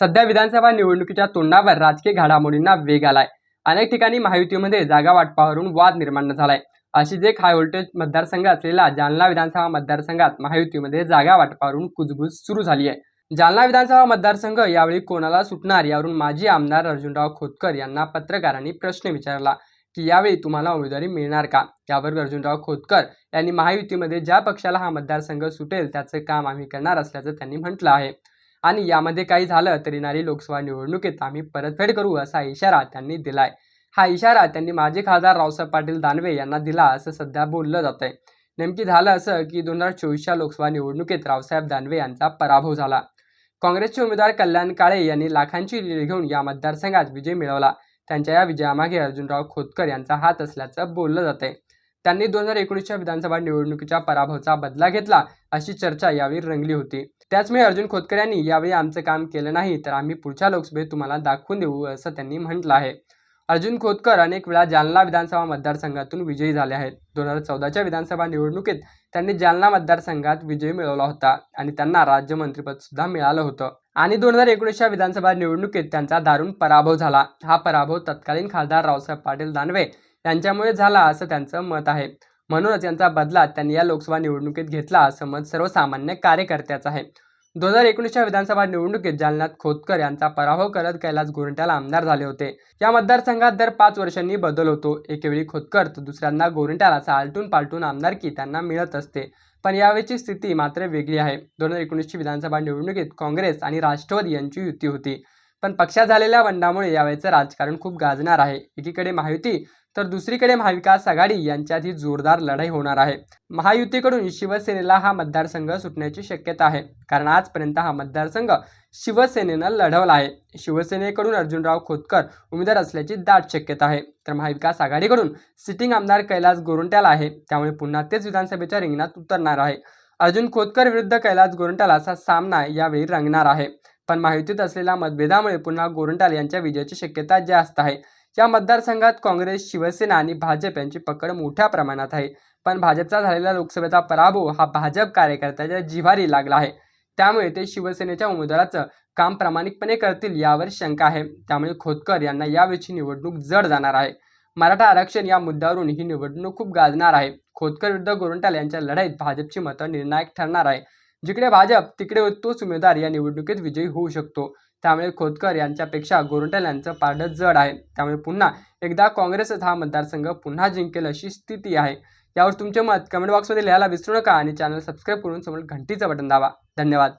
सध्या विधानसभा निवडणुकीच्या तोंडावर राजकीय घडामोडींना वेग आलाय. अनेक ठिकाणी महायुतीमध्ये जागा वाटपावरून वाद निर्माण झालाय. अशीच एक हाय व्होल्टेज मतदारसंघ असलेला जालना विधानसभा मतदारसंघात महायुतीमध्ये जागा वाटपावरून कुजबूज सुरू झाली आहे जालना विधानसभा मतदारसंघ यावेळी कोणाला सुटणार यावरून माजी आमदार अर्जुनराव खोतकर यांना पत्रकारांनी प्रश्न विचारला की यावेळी तुम्हाला उमेदवारी मिळणार का? यावर अर्जुनराव खोतकर यांनी महायुतीमध्ये ज्या पक्षाला हा मतदारसंघ सुटेल त्याचं काम आम्ही करणार असल्याचं त्यांनी म्हटलं आहे. आणि यामध्ये काही झालं तरी येणारी लोकसभा निवडणुकीत आम्ही परतफेड करू असा इशारा त्यांनी दिलाय. हा इशारा त्यांनी माजी खासदार रावसाहेब पाटील दानवे यांना दिला असं सध्या बोललं जात आहे नेमकी झालं असं की दोन हजार चोवीसच्या लोकसभा निवडणुकीत रावसाहेब दानवे यांचा पराभव झाला. काँग्रेसचे उमेदवार कल्याण काळे यांनी लाखांची लीड घेऊन या मतदारसंघात विजय मिळवला. त्यांच्या या विजयामागे अर्जुनराव खोतकर यांचा हात असल्याचं बोललं जात आहे त्यांनी दोन हजार एकोणीसच्या विधानसभा निवडणुकीच्या पराभवाचा बदला घेतला अशी चर्चा यावेळी रंगली होती. त्याचमुळे अर्जुन खोतकर यांनी यावेळी आमचं काम केलं नाही तर आम्ही पुढच्या लोकसभेत तुम्हाला दाखवून देऊ असं त्यांनी म्हटलं आहे. अर्जुन खोतकर अनेक वेळा जालना विधानसभा मतदारसंघातून विजयी झाले आहेत. दोन हजार चौदाच्या विधानसभा निवडणुकीत त्यांनी जालना मतदारसंघात विजय मिळवला होता आणि त्यांना राज्यमंत्रीपद सुद्धा मिळालं होतं. आणि दोन हजार एकोणीसच्या विधानसभा निवडणुकीत त्यांचा दारुण पराभव झाला. हा पराभव तत्कालीन खासदार रावसाहेब पाटील दानवे यांच्यामुळे झाला असं त्यांचं मत आहे. म्हणूनच यांचा बदला त्यांनी या लोकसभा निवडणुकीत घेतला असं मत सर्वसामान्य कार्यकर्त्याचं आहे. दोन हजार एकोणीसच्या विधानसभा निवडणुकीत जालन्यात खोतकर यांचा पराभव करत कैलास गोरंट्याला आमदार झाले होते. या मतदारसंघात दर पाच वर्षांनी बदल होतो. एकेवेळी खोतकर तर दुसऱ्यांदा गोरंट्याला आलटून पालटून आमदारकी त्यांना मिळत असते. पण यावेळीची स्थिती मात्र वेगळी आहे. दोन हजार एकोणीसची विधानसभा निवडणुकीत काँग्रेस आणि राष्ट्रवादी यांची युती होती. पण पक्षात झालेल्या बंडामुळे यावेळेचं राजकारण खूप गाजणार आहे. एकीकडे महायुती तर दुसरीकडे महाविकास आघाडी यांच्यात ही जोरदार लढाई होणार आहे. महायुतीकडून शिवसेनेला हा मतदारसंघ सुटण्याची शक्यता आहे. कारण आजपर्यंत हा मतदारसंघ शिवसेनेनं लढवला आहे. शिवसेनेकडून अर्जुनराव खोतकर उमेदवार असल्याची दाट शक्यता आहे. तर महाविकास आघाडीकडून सिटिंग आमदार कैलास गोरंट्याला आहे. त्यामुळे पुन्हा तेच विधानसभेच्या रिंगणात उतरणार आहे. अर्जुन खोतकर विरुद्ध कैलास गोरंट्याला असा सामना यावेळी रंगणार आहे. पण महायुतीत असलेल्या मतभेदामुळे पुन्हा गोरंट्याल यांच्या विजयाची शक्यता जास्त आहे. या मतदारसंघात काँग्रेस शिवसेना आणि भाजप यांची पकड मोठ्या प्रमाणात आहे. पण भाजपचा झालेला लोकसभेचा पराभव हा भाजप कार्यकर्त्याच्या जिव्हारी लागला आहे. त्यामुळे ते शिवसेनेच्या उमेदवाराचं काम प्रामाणिकपणे करतील यावर शंका आहे. त्यामुळे खोतकर यांना यावेळची निवडणूक जड जाणार आहे. मराठा आरक्षण या मुद्द्यावरून ही निवडणूक खूप गाजणार आहे. खोतकर विरुद्ध गोरंटाल यांच्या लढाईत भाजपची मतं निर्णायक ठरणार आहे. जिकडे भाजप तिकडे तोच उमेदवार या निवडणुकीत विजयी होऊ शकतो. त्यामुळे खोतकर यांच्यापेक्षा गोरंट्याल यांचं पारडं जड आहे. त्यामुळे पुन्हा एकदा काँग्रेसच हा मतदारसंघ पुन्हा जिंकेल अशी स्थिती आहे. यावर तुमचे मत कमेंट बॉक्समध्ये लिहायला विसरू नका आणि चॅनल सबस्क्राईब करून समोर घंटीचं बटन दाबा. धन्यवाद.